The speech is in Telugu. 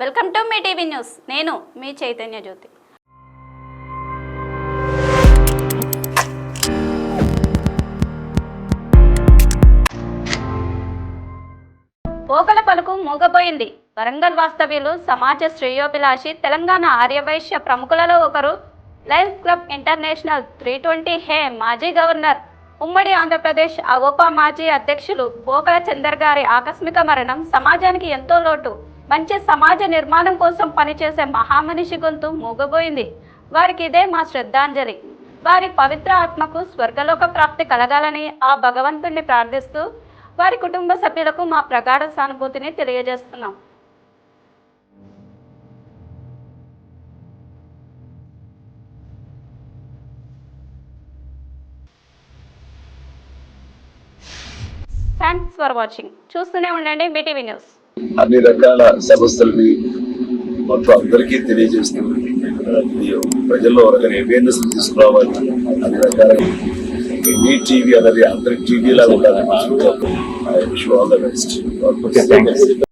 వెల్కమ్ టు మీ టీవీ న్యూస్. నేను మీ చైతన్య జ్యోతి. పోకల పలుకు మూగపోయింది వరంగల్ వాస్తవ్యులు సమాజ శ్రేయోభిలాషి తెలంగాణ ఆర్యవైశ్య ప్రముఖులలో ఒకరు lions club international three twenty H మాజీ గవర్నర్. ఉమ్మడి ఆంధ్రప్రదేశ్ అవోపా మాజీ అధ్యక్షులు పోకల చందర్ గారి ఆకస్మిక మరణం సమాజానికి ఎంతో లోటు. మంచి సమాజ నిర్మాణం కోసం పనిచేసే మహామనిషి గొంతు మూగబోయింది. వారికి ఇదే మా శ్రద్ధాంజలి. వారి పవిత్ర ఆత్మకు స్వర్గలోక ప్రాప్తి కలగాలని ఆ భగవంతుణ్ణి ప్రార్థిస్తూ వారి కుటుంబ సభ్యులకు మా ప్రగాఢ సానుభూతిని తెలియజేస్తున్నాం. థ్యాంక్స్ ఫర్ వాచింగ్ చూస్తూనే ఉండండి బీటీవీ న్యూస్. అన్ని రకాల సమస్యల్ని మొత్తం అందరికీ తెలియజేస్తుంది ప్రజల్లో ఒక రకమైన అవేర్నెస్ తీసుకురావాలి అన్ని రకాల మీ టీవీ అనేది అందరి టీవీ లాగా ఉండాలి ఆల్ ద బెస్ట్